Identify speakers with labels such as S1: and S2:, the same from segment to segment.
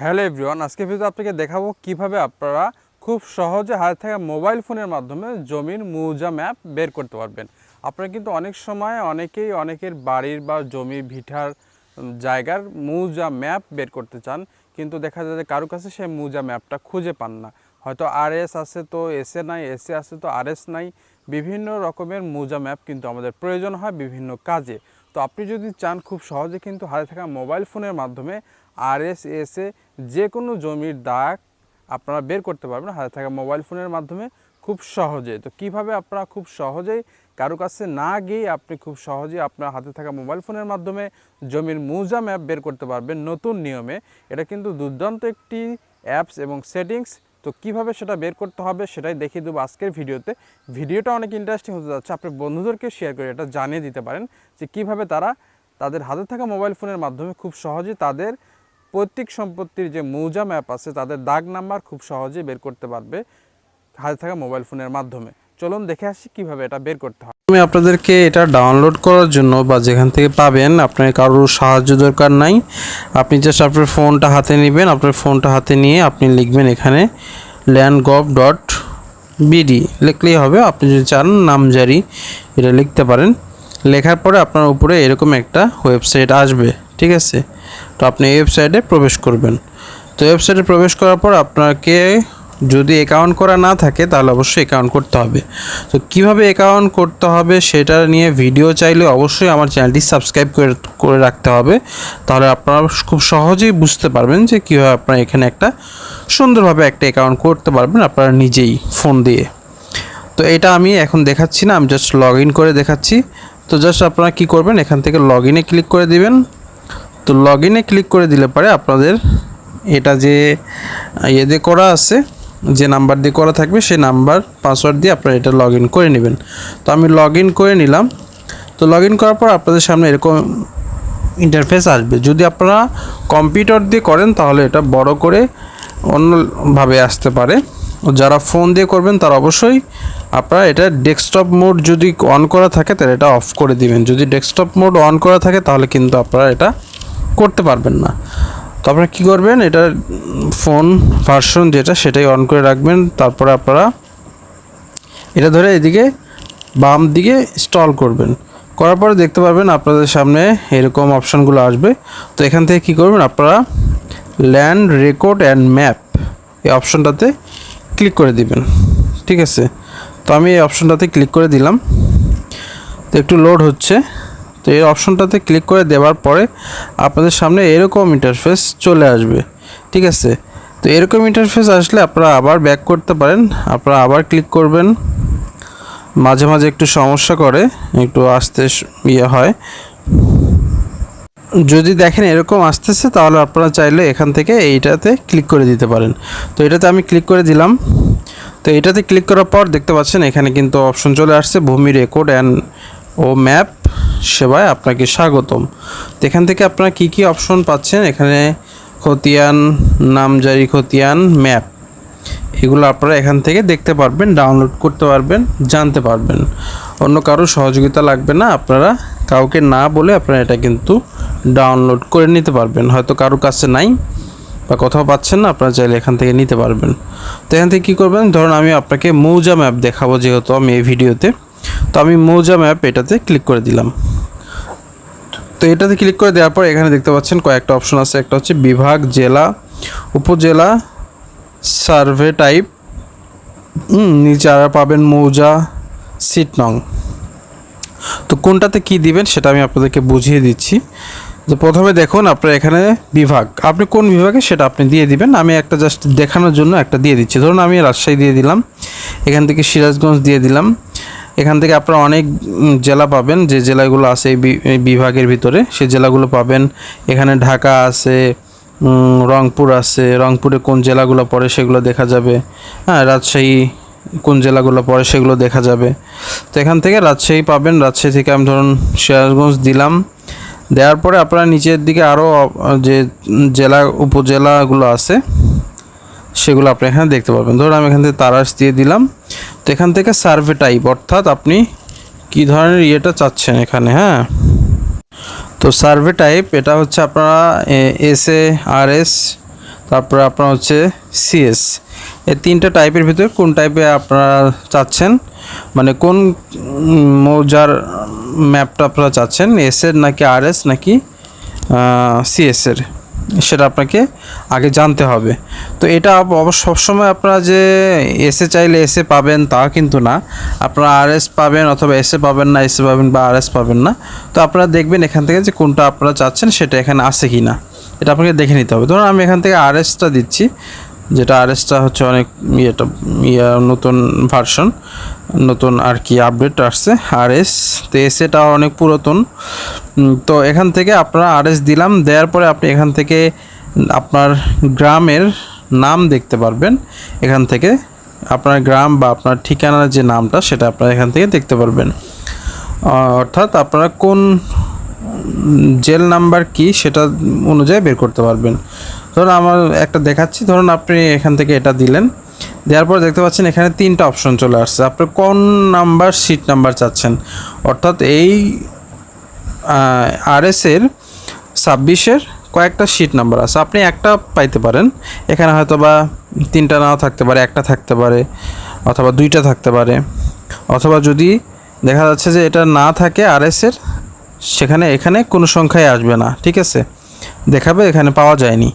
S1: Hello everyone আজকে video আপনাকে দেখাবো কীভাবে আপনারা খুব সহজে হাতে থাকা মোবাইল ফোনের মাধ্যমে জমির মৌজা ম্যাপ বের করতে পারবেন। আপনারা কিন্তু অনেক সময় অনেকেই অনেকের বাড়ির বা জমি ভিটার জায়গার মৌজা ম্যাপ বের করতে চান, কিন্তু দেখা যায় যে কারও কাছে সেই মৌজা ম্যাপটা খুঁজে পান না। হয়তো আর এস আছে তো এসে নাই এসে আছে তো আর এস নাই, বিভিন্ন রকমের মৌজা ম্যাপ কিন্তু আমাদের প্রয়োজন হয় বিভিন্ন কাজে। তো আপনি যদি চান খুব সহজে কিন্তু হাতে থাকা মোবাইল ফোনের মাধ্যমে আর এস এসে যে কোনো জমির দাগ আপনারা বের করতে পারবেন হাতে থাকা মোবাইল ফোনের মাধ্যমে খুব সহজে। তো কীভাবে আপনারা খুব সহজেই কারও কাছে না গিয়ে আপনি খুব সহজেই আপনার হাতে থাকা মোবাইল ফোনের মাধ্যমে জমির মৌজা ম্যাপ বের করতে পারবেন নতুন নিয়মে। এটা কিন্তু দুর্দান্ত একটি অ্যাপস এবং সেটিংস তো কীভাবে সেটা বের করতে হবে সেটাই দেখিয়ে দেবো আজকের ভিডিওতে। ভিডিওটা অনেক ইন্টারেস্টিং হতে যাচ্ছে, আপনি বন্ধুদেরকে শেয়ার করে এটা জানিয়ে দিতে পারেন যে কীভাবে তারা তাদের হাতে থাকা মোবাইল ফোনের মাধ্যমে খুব সহজে তাদের পৈতৃক সম্পত্তির যে মৌজা ম্যাপ আছে, তাদের দাগ নাম্বার খুব সহজে বের করতে পারবে হাতে থাকা মোবাইল ফোনের মাধ্যমে। চলুন দেখে আসি কীভাবে এটা বের করতে হয়।
S2: আমি আপনাদেরকে এটা ডাউনলোড করার জন্য বা যেখান থেকে পাবেন, আপনার কারোর সাহায্য দরকার নাই। আপনি জাস্ট আপনার ফোনটা হাতে নেবেন, আপনার ফোনটা হাতে নিয়ে আপনি লিখবেন এখানে ল্যান্ড গভ ডট বিডি লিখলেই হবে, আপনি যদি চান নামজারি এটা লিখতে পারেন। লেখার পরে আপনার উপরে এরকম একটা ওয়েবসাইট আসবে, ঠিক আছে? তো আপনি ওয়েবসাইটে প্রবেশ করবেন। তো ওয়েবসাইটে প্রবেশ করার পর আপনাকে যদি অ্যাকাউন্ট করা না থাকে, তাহলে অবশ্যই অ্যাকাউন্ট করতে হবে। তো কীভাবে অ্যাকাউন্ট করতে হবে সেটা নিয়ে ভিডিও চাইলে অবশ্যই আমার চ্যানেলটি সাবস্ক্রাইব করে করে রাখতে হবে। তাহলে আপনারা খুব সহজেই বুঝতে পারবেন যে কীভাবে আপনারা এখানে একটা সুন্দরভাবে একটা অ্যাকাউন্ট করতে পারবেন আপনারা নিজেই ফোন দিয়ে। তো এটা আমি এখন দেখাচ্ছি না, আমি জাস্ট লগ ইন করে দেখাচ্ছি। তো জাস্ট আপনারা কী করবেন, এখান থেকে লগ ইনে ক্লিক করে দিবেন। তো লগ ইনে ক্লিক করে দিলে পরে আপনাদের এটা যে ইয়ে দিয়ে করা আছে, যে নাম্বার দিয়ে করা থাকবে, সেই নাম্বার পাসওয়ার্ড দিয়ে আপনারা এটা লগ করে নেবেন। তো আমি লগ করে নিলাম। তো লগ করার পর আপনাদের সামনে এরকম ইন্টারফেস আসবে। যদি আপনারা কম্পিউটার দিয়ে করেন, তাহলে এটা বড় করে অন্যভাবে আসতে পারে। যারা ফোন দিয়ে করবেন, তারা অবশ্যই আপনারা এটা ডেস্কটপ মোড যদি অন করা থাকে, তাহলে এটা অফ করে দিবেন। যদি ডেস্কটপ মোড অন করা থাকে, তাহলে কিন্তু আপনারা এটা করতে পারবেন না। তো আপনারা কী করবেন, এটা ফোন ভার্সন যেটা, সেটাই অন করে রাখবেন। তারপরে আপনারা এটা ধরে এদিকে বাম দিকে স্টল করবেন। করার পরে দেখতে পারবেন আপনাদের সামনে এরকম অপশানগুলো আসবে। তো এখান থেকে কী করবেন, আপনারা ল্যান্ড রেকর্ড অ্যান্ড ম্যাপ এই অপশনটাতে ক্লিক করে দিবেন। ঠিক আছে? তো আমি এই অপশনটাতে ক্লিক করে দিলাম। তো একটু লোড হচ্ছে। তো এই অপশনটাতে ক্লিক করে দেওয়ার পরে আপনাদের সামনে এরকম ইন্টারফেস চলে আসবে, ঠিক আছে? তো এরকম ইন্টারফেস আসলে আপনারা আবার ব্যাক করতে পারেন, আপনারা আবার ক্লিক করবেন। মাঝে মাঝে একটু সমস্যা করে, একটু আসতে ইয়ে হয়। যদি দেখেন এরকম আসতেছে, তাহলে আপনারা চাইলে এখান থেকে এইটাতে ক্লিক করে দিতে পারেন। তো এটাতে আমি ক্লিক করে দিলাম। তো এটাতে ক্লিক করার পর দেখতে পাচ্ছেন এখানে কিন্তু অপশন চলে আসছে, ভূমি রেকর্ড অ্যান্ড ও ম্যাপ সেবায় আপনাকে স্বাগতম। তো এখান থেকে আপনারা কী কী অপশন পাচ্ছেন? এখানে খতিয়ান, নামজারি খতিয়ান, ম্যাপ। এগুলো আপনারা এখান থেকে দেখতে পারবেন, ডাউনলোড করতে পারবেন, জানতে পারবেন। অন্য কারও সহযোগিতা লাগবে না, আপনারা কাউকে না বলে আপনারা এটা কিন্তু ডাউনলোড করে নিতে পারবেন। হয়তো কারও কাছে নাই বা কোথাও পাচ্ছেন না, আপনারা চাইলে এখান থেকে নিতে পারবেন। তো এখান থেকে কী করবেন? ধরুন আমি আপনাকে মৌজা ম্যাপ দেখাবো, যেহেতু আমি এই ভিডিওতে। তো আমি মৌজা ম্যাপ এটাতে ক্লিক করে দিলাম। তো এটাতে ক্লিক করে দেওয়ার পর এখানে দেখতে পাচ্ছেন কয়েকটা অপশন আছে। একটা হচ্ছে বিভাগ, জেলা, উপজেলা, সার্ভে টাইপ। নিচে আর পাবেন মৌজা সিট নং তো কোনটাতে কি দিবেন সেটা আমি আপনাদেরকে বুঝিয়ে দিচ্ছি। যে প্রথমে দেখুন আপনার এখানে বিভাগ। আপনি কোন বিভাগে সেটা আপনি দিয়ে দিবেন। আমি একটা জাস্ট দেখানোর জন্য একটা দিয়ে দিচ্ছি। ধরুন আমি রাজশাহী দিয়ে দিলাম। এখান থেকে সিরাজগঞ্জ দিয়ে দিলাম। এখান থেকে আপনারা অনেক জেলা পাবেন। যে জেলাগুলো আছে এই বিভাগের ভিতরে, সে জেলাগুলো পাবেন। এখানে ঢাকা আছে রংপুর আছে। রংপুরে কোন জেলাগুলো পড়ে সেগুলো দেখা যাবে। হ্যাঁ রাজশাহী কোন জেলাগুলো পড়ে সেগুলো দেখা যাবে। তো এখান থেকে রাজশাহী পাবেন। রাজশাহী থেকে আমি ধরুন সিরাজগঞ্জ দিলাম। দেওয়ার পরে আপনারা নিচের দিকে আরও যে জেলা, উপজেলাগুলো আছে, সেগুলো আপনি এখানে দেখতে পাবেন। ধরুন আমি এখান থেকে তারাস দিয়ে দিলাম। তো এখান থেকে সার্ভে টাইপ, অর্থাৎ আপনি কী ধরনের ইয়েটা চাচ্ছেন এখানে হ্যাঁ? তো সার্ভে টাইপ, এটা হচ্ছে আপনারা এস এ, আর এস, তারপরে আপনার হচ্ছে সিএস এই তিনটা টাইপের ভিতরে কোন টাইপে আপনারা চাচ্ছেন? মানে কোন মৌজার ম্যাপটা আপনারা চাচ্ছেন? এস এর নাকি আর এস নাকি সিএস এর? সেটা আপনাকে আগে জানতে হবে। তো এটা সবসময় আপনারা যে এসে চাইলে এসে পাবেন তা কিন্তু না। আপনারা আর এস পাবেন অথবা এসে পাবেন না এসে পাবেন বা আর এস পাবেন না। তো আপনারা দেখবেন এখান থেকে যে কোনটা আপনারা চাচ্ছেন সেটা এখানে আছে কি না এটা আপনাকে দেখে নিতে হবে। ধরুন আমি এখান থেকে আর এসটা দিচ্ছি। যেটা আর এসটা হচ্ছে অনেক ইয়েটা ইয়ে নতুন ভার্সন নতুন আর কি আপডেট আসছে আর এস তো এস এটা অনেক পুরাতন। তো এখান থেকে আপনারা আর এস দিলাম, দেওয়ার পরে আপনি এখান থেকে আপনার গ্রামের নাম দেখতে পারবেন। এখান থেকে আপনার গ্রাম বা আপনার ঠিকানার যে নামটা, সেটা আপনারা এখান থেকে দেখতে পারবেন। অর্থাৎ আপনারা কোন জেল নাম্বার কি, সেটা অনুযায়ী বের করতে পারবেন। ধরুন আমার একটা দেখাচ্ছি, ধরুন আপনি এখান থেকে এটা দিলেন, দেওয়ার পর দেখতে পাচ্ছেন এখানে তিনটা অপশন চলে আসছে। আপনি কোন নাম্বার সিট নাম্বার চাচ্ছেন? অর্থাৎ এই আরএসের ছাব্বিশের কয়েকটা সিট নাম্বার আছে। আপনি একটা পাইতে পারেন। এখানে হয়তো বা তিনটা নাও থাকতে পারে, একটা থাকতে পারে, অথবা দুইটা থাকতে পারে। অথবা যদি দেখা যাচ্ছে যে এটা না থাকে আরএসের সেখানে, এখানে কোনো সংখ্যায় আসবে না। ঠিক আছে? দেখাবে, এখানে পাওয়া যায়নি।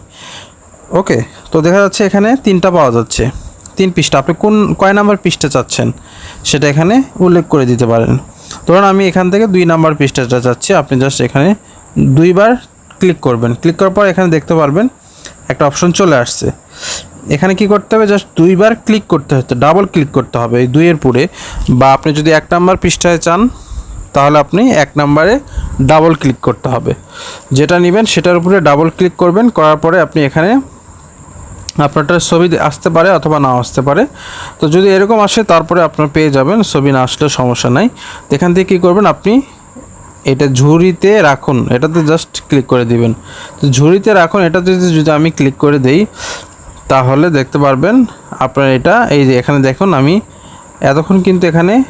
S2: ওকে তো দেখা যাচ্ছে এখানে তিনটা পাওয়া যাচ্ছে। তিন পৃষ্ঠা। আপনি কোন, কয় নাম্বার পৃষ্ঠা চাচ্ছেন? সেটা এখানে উল্লেখ করে দিতে পারেন। ধরুন আমি এখান থেকে দুই নাম্বার পৃষ্ঠাটা চাচ্ছি। আপনি জাস্ট এখানে দুইবার ক্লিক করবেন। ক্লিক করার পর এখানে দেখতে পারবেন, একটা অপশন চলে আসছে। এখানে কি করতে হবে? জাস্ট দুইবার ক্লিক করতে হচ্ছে। ডাবল ক্লিক করতে হবে এই দুইয়ের পুরে। বা আপনি যদি এক নাম্বার পৃষ্ঠায় চান, তাহলে আপনি এক নাম্বারে ডাবল ক্লিক করতে হবে। যেটা নেবেন, সেটার উপরে ডাবল ক্লিক করবেন। করার পরে আপনি এখানে আপনারটা ছবি আসতে পারে অথবা না আসতে পারে। তো যদি এরকম আসে, তারপরে আপনার পেয়ে যাবেন। ছবি না আসলে সমস্যা নাই। এখান থেকে কী করবেন আপনি, এটা ঝুড়িতে রাখুন। এটাতে জাস্ট ক্লিক করে দিবেন। তো ঝুড়িতে রাখুন। এটাতে যদি যদি আমি ক্লিক করে দেই, তাহলে দেখতে পারবেন আপনার এটা, এই যে এখানে দেখুন আমি, এতক্ষণ কিন্তু এখানে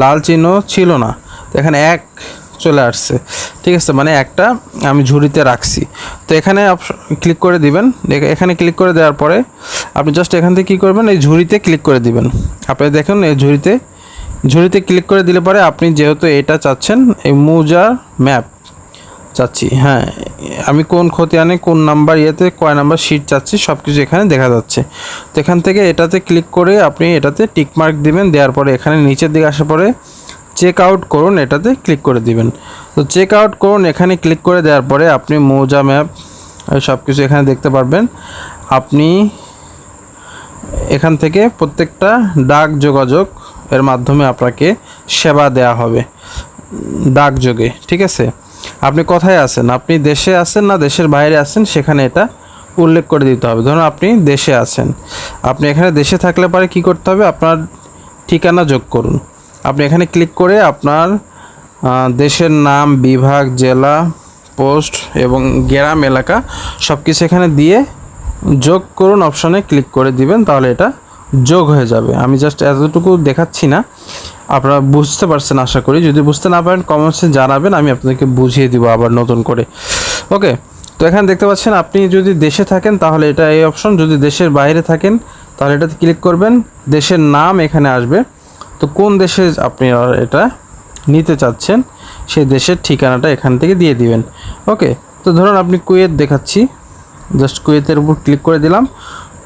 S2: লাল চিহ্ন ছিল না। তো এখানে এক চলে আসছে। ঠিক আছে মানে একটা আমি ঝুড়িতে রাখছি। তো এখানে ক্লিক করে দিবেন। এখানে ক্লিক করে দেওয়ার পরে আপনি জাস্ট এখান থেকে কী করবেন, এই ঝুড়িতে ক্লিক করে দিবেন। আপনি দেখুন, এই ঝুড়িতে ঝুড়িতে ক্লিক করে দিলে পরে আপনি যেহেতু এটা চাচ্ছেন, এই মুজার ম্যাপ চাচ্ছি হ্যাঁ। আমি কোন খতিয়ানে কোন নাম্বার ইয়েতে, কয় নাম্বার শিট চাচ্ছি সব কিছু এখানে দেখা যাচ্ছে। তো এখান থেকে এটাতে ক্লিক করে আপনি এটাতে টিক মার্ক দিবেন, দেওয়ার পরে এখানে নিচের দিকে আসার পরে চেক আউট করুন, এটাতে ক্লিক করে দিবেন। তো চেক আউট করুন, এখানে ক্লিক করে দেওয়ার পরে আপনি মৌজা ম্যাপ সব কিছু এখানে দেখতে পারবেন। আপনি এখান থেকে প্রত্যেকটা ডাক যোগাযোগ এর মাধ্যমে আপনাকে সেবা দেয়া হবে ডাকযোগে ঠিক আছে? আপনি কোথায় আছেন? আপনি দেশে আছেন না দেশের বাইরে আছেন? সেখানে এটা উল্লেখ করে দিতে হবে। ধরুন আপনি দেশে আছেন। আপনি এখানে দেশে থাকলে পরে কি করতে হবে? আপনার ঠিকানা যোগ করুন। আপনি এখানে ক্লিক করে আপনার দেশের নাম, বিভাগ, জেলা পোস্ট এবং গ্রাম, এলাকা সব কিছু এখানে দিয়ে যোগ করুন অপশনে ক্লিক করে দিবেন, তাহলে এটা যোগ হয়ে যাবে। আমি জাস্ট এতটুকু দেখাচ্ছি না। আপনারা বুঝতে পারছেন, আশা করি। যদি বুঝতে না পারেন কমেন্টসে জানাবেন, আমি আপনাদেরকে বুঝিয়ে দিব আবার নতুন করে। ওকে তো এখানে দেখতে পাচ্ছেন, আপনি যদি দেশে থাকেন, তাহলে এটা এই অপশন যদি দেশের বাইরে থাকেন, তাহলে এটাতে ক্লিক করবেন, দেশের নাম এখানে আসবে। তো কোন দেশে আপনি এটা নিতে চাচ্ছেন, সেই দেশের ঠিকানাটা এখান থেকে দিয়ে দিবেন। ওকে, তো ধরুন আপনি কুয়েত দেখাচ্ছি। জাস্ট কুয়েতের উপর ক্লিক করে দিলাম।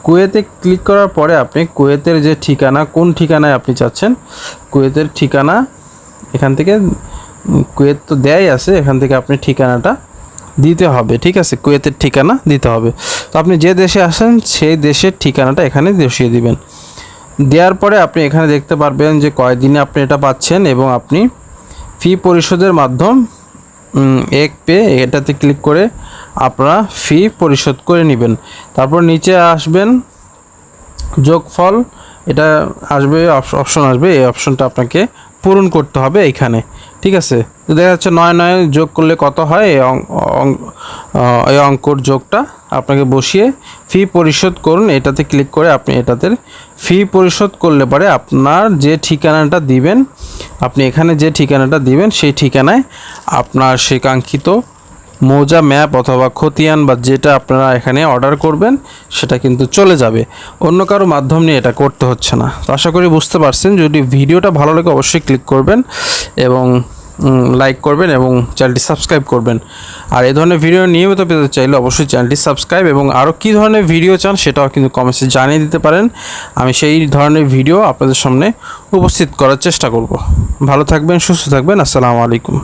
S2: কুয়েতে ক্লিক করার পরে আপনি কুয়েতের যে ঠিকানা, কোন ঠিকানায় আপনি চাচ্ছেন, কুয়েতের ঠিকানা এখান থেকে, কুয়েত তো দেয়াই আছে, এখান থেকে আপনি ঠিকানাটা দিতে হবে, ঠিক আছে? কুয়েতের ঠিকানা দিতে হবে। তো আপনি যে দেশে আসেন, সেই দেশের ঠিকানাটা এখানে বসিয়ে দিবেন। দেওয়ার পরে আপনি এখানে দেখতে পারবেন যে কয়দিনে আপনি এটা পাচ্ছেন এবং আপনি ফি পরিশোধের মাধ্যম এক পে এটাতে ক্লিক করে আপনারা ফি পরিশোধ করে নেবেন। তারপর নিচে আসবেন যোগফল, এটা আসবে অপশন আসবে, এই অপশনটা আপনাকে পূরণ করতে হবে এইখানে ঠিক আছে? দেখা যাচ্ছে নয় নয় যোগ করলে কত হয়? এই অঙ্কর যোগটা আপনাকে বসিয়ে ফি পরিশোধ করুন। এটাতে ক্লিক করে আপনি এটাতে ফি পরিশোধ করলে পরে আপনার যে ঠিকানাটা দিবেন, আপনি এখানে যে ঠিকানাটা দিবেন, সেই ঠিকানায় আপনার সেই কাঙ্ক্ষিত
S1: মৌজা ম্যাপ অথবা খতিয়ান বা যেটা আপনারা এখানে অর্ডার করবেন, সেটা কিন্তু চলে যাবে। অন্য কারও মাধ্যম নিয়ে এটা করতে হচ্ছে না। তো আশা করি বুঝতে পারছেন। যদি ভিডিওটা ভালো লাগে, অবশ্যই ক্লিক করবেন এবং লাইক করবেন এবং চ্যানেলটি সাবস্ক্রাইব করবেন। আর এই ধরনের ভিডিও নিয়মিত পেতে চাইলে অবশ্যই চ্যানেলটি সাবস্ক্রাইব এবং আরও কী ধরনের ভিডিও চান, সেটাও কিন্তু কমেন্টসে জানিয়ে দিতে পারেন। আমি সেই ধরনের ভিডিও আপনাদের সামনে উপস্থিত করার চেষ্টা করব। ভালো থাকবেন, সুস্থ থাকবেন। আসসালামু আলাইকুম।